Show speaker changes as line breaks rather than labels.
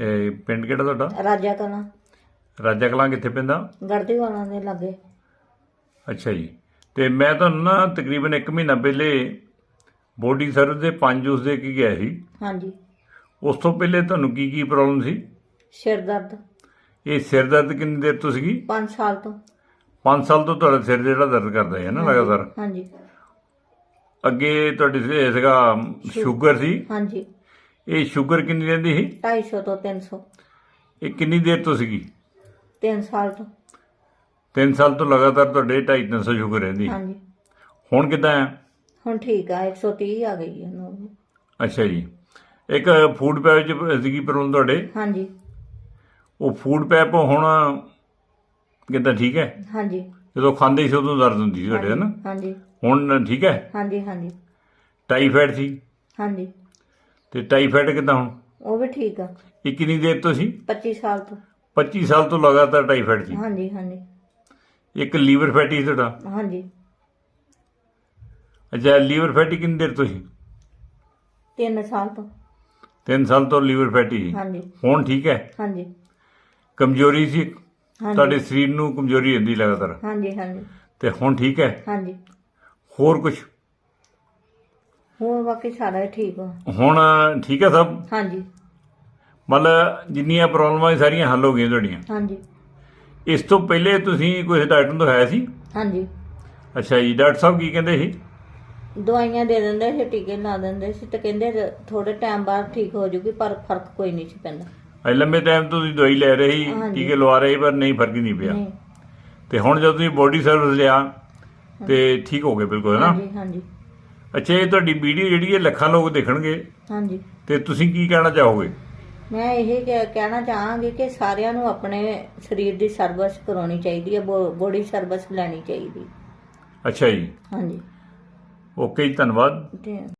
ਇਹ ਪਿੰਡ ਕਿਹੜਾ ਤੁਹਾਡਾ?
ਰਾਜਾ ਕਲਾਂ।
ਰਾਜਾ ਕਲਾਂ ਕਿੱਥੇ ਪੈਂਦਾ?
ਗੜਦੀ ਵਾਲਾਂ ਦੇ ਲਾਗੇ।
ਅੱਛਾ ਜੀ। ਤੇ ਮੈਂ ਤੁਹਾਨੂੰ ਨਾ ਤਕਰੀਬਨ 1 ਮਹੀਨਾ ਪਹਿਲੇ ਬੋਡੀ ਸਰਵਿਸ ਦੇ ਪੰਜ ਜੂਸ ਦੇ ਕੇ ਗਿਆ ਸੀ?
ਹਾਂਜੀ।
ਉਸ ਤੋਂ ਪਹਿਲੇ ਤੁਹਾਨੂੰ ਕੀ ਕੀ ਪ੍ਰੋਬਲਮ ਸੀ?
ਸਿਰ ਦਰਦ।
ਇਹ ਸਿਰ ਦਰਦ ਕਿੰਨੀ ਦੇਰ ਤੋਂ ਸੀਗੀ?
5 ਸਾਲ ਤੋਂ।
5 ਸਾਲ ਤੋਂ ਤੁਹਾਡਾ ਸਿਰ ਜਿਹੜਾ ਦਰਦ ਕਰਦਾ ਹੈ ਨਾ ਲਗਾਤਾਰ।
ਹਾਂਜੀ।
ਅੱਗੇ ਤੁਹਾਡੀ ਸੀਗਾ ਸ਼ੂਗਰ ਸੀ।
ਹਾਂਜੀ।
ਇਹ ਸ਼ੂਗਰ ਕਿੰਨੀ ਰਹਿੰਦੀ ਸੀ?
250 ਤੋਂ 300
ਇਹ ਕਿੰਨੀ ਦੇਰ ਤੋਂ ਸੀਗੀ?
3 ਸਾਲ ਤੋਂ।
3 ਸਾਲ ਤੋਂ ਲਗਾਤਾਰ ਤੁਹਾਡੇ 250 ਸ਼ੂਗਰ ਰਹਿੰਦੀ
ਹਾਂਜੀ।
ਹੁਣ ਕਿਦਾਂ ਆ
ਹੁਣ ਠੀਕ ਆ 130 ਆ ਗਈ ਹੈ normal।
ਅੱਛਾ ਜੀ। ਇੱਕ ਫੂਡ ਪੈਪ ਚ ਸੀਗੀ ਪ੍ਰੋਬਲਮ ਤੁਹਾਡੇ?
ਹਾਂਜੀ।
ਉਹ ਫੂਡ ਪੈਪ ਹੁਣ ਕਿਦਾਂ ਠੀਕ ਹੈ?
ਹਾਂਜੀ।
ਜਦੋਂ ਖਾਂਦੇ ਸੀ ਉਦੋਂ ਦਰਦ ਹੁੰਦੀ ਸੀ ਤੁਹਾਡੇ ਹੈ ਨਾ?
ਹਾਂਜੀ
ਹੁਣ ਠੀਕ ਹੈ?
ਹਾਂਜੀ ਹਾਂਜੀ।
ਟਾਈਫਾਇਡ ਸੀ?
ਹਾਂਜੀ।
ਤੇ ਟਾਈਫਾਇਡ ਕਿਦਾਂ ਹੁਣ?
ਉਹ ਵੀ ਠੀਕ ਆ।
ਇਹ ਕਿੰਨੀ ਦੇਰ ਤੋਂ ਸੀ?
25 ਸਾਲ ਤੋਂ।
25 ਸਾਲ ਤੋਂ ਲਗਾਤਾਰ ਟਾਈਫਾਇਡ ਸੀ।
ਹਾਂਜੀ ਹਾਂਜੀ।
ਇੱਕ ਲੀਵਰ ਫੈਟੀ ਸੀ ਤੁਹਾਡਾ?
ਹਾਂਜੀ।
ਅੱਛਾ ਲੀਵਰ ਫੈਟੀ ਕਿੰਨੀ ਦੇਰ ਤੋਂ ਸੀ?
3 ਸਾਲ ਤੋਂ।
3 ਸਾਲ ਤੋਂ ਲੀਵਰ ਫੈਟੀ ਸੀ।
ਹਾਂਜੀ।
ਹੁਣ ਠੀਕ ਹੈ?
ਹਾਂਜੀ।
ਕਮਜ਼ੋਰੀ ਸੀ? ਤੁਹਾਡੇ ਸਰੀਰ ਨੂੰ ਕਮਜ਼ੋਰੀ ਹੁੰਦੀ ਲਗਾਤਾਰ।
ਹਾਂਜੀ ਹਾਂਜੀ।
ਤੇ ਹੁਣ ਠੀਕ ਹੈ?
ਹਾਂਜੀ।
ਹੋਰ ਕੁਝ
ਹੋਰ ਬਾਕੀ ਸਾਰਾ ਹੀ ਠੀਕ ਆ।
ਹੁਣ ਠੀਕ ਹੈ ਸਭ?
ਹਾਂਜੀ।
ਮਤਲਬ ਜਿੰਨੀਆਂ ਪ੍ਰੋਬਲਮਾਂ ਸੀ ਸਾਰੀਆਂ ਹੱਲ ਹੋ ਗਈਆਂ ਤੁਹਾਡੀਆਂ?
ਹਾਂਜੀ।
ਇਸ ਤੋਂ ਪਹਿਲੇ ਤੁਸੀਂ ਕੋਈ ਡਾਕਟਰ ਨੂੰ ਦਿਖਾਇਆ ਸੀ?
ਹਾਂਜੀ।
ਅੱਛਾ ਜੀ ਡਾਕਟਰ ਸਾਹਿਬ ਕੀ ਕਹਿੰਦੇ ਸੀ?
ਦਵਾਈਆਂ ਦੇ ਦਿੰਦੇ ਸੀ ਟੀਕੇ ਲਾ ਦਿੰਦੇ ਸੀ ਤੇ ਕਹਿੰਦੇ ਥੋੜੇ ਟਾਈਮ ਬਾਅਦ ਠੀਕ ਹੋ ਜੂਗੀ ਪਰ ਫ਼ਰਕ ਕੋਈ ਨਹੀਂ ਸੀ ਪੈਂਦਾ।
ਅਜੇ ਲੰਮੇ ਟਾਈਮ ਤੋਂ ਤੁਸੀਂ ਦਵਾਈ ਲੈ ਰਹੇ
ਹਾਂਜੀ।
ਟੀਕੇ ਲਵਾ ਰਹੇ ਪਰ ਨਹੀਂ ਫ਼ਰਕ ਹੀ ਨਹੀਂ ਪਿਆ।
ਨਹੀਂ।
ਤੇ ਹੁਣ ਜਦੋਂ ਤੁਸੀਂ ਬੋਡੀ ਸਰਵਿਸ ਲਿਆ ਤੇ ਠੀਕ ਹੋ ਗਏ ਬਿਲਕੁਲ ਹੈ ਨਾ?
ਹਾਂਜੀ ਹਾਂਜੀ।
ਅੱਛਾ ਇਹ ਤੁਹਾਡੀ ਵੀਡੀਓ ਜਿਹੜੀ ਹੈ ਲੱਖਾਂ ਲੋਕ ਦੇਖਣਗੇ।
ਹਾਂਜੀ।
ਤੇ ਤੁਸੀਂ ਕੀ ਕਹਿਣਾ ਚਾਹੋਗੇ?
ਮੈਂ ਇਹ ਕਹਿ- ਕਹਿਣਾ ਚਾਹਾਂਗੀ ਕਿ ਸਾਰਿਆਂ ਨੂੰ ਆਪਣੇ ਸਰੀਰ ਦੀ ਸਰਵਿਸ ਕਰਾਉਣੀ ਚਾਹੀਦੀ ਹੈ ਬੋਡੀ ਸਰਵਿਸ ਲੈਣੀ ਚਾਹੀਦੀ।
ਅੱਛਾ ਜੀ।
ਹਾਂਜੀ।
ਓਕੇ ਜੀ ਧੰਨਵਾਦ।
ਤੇ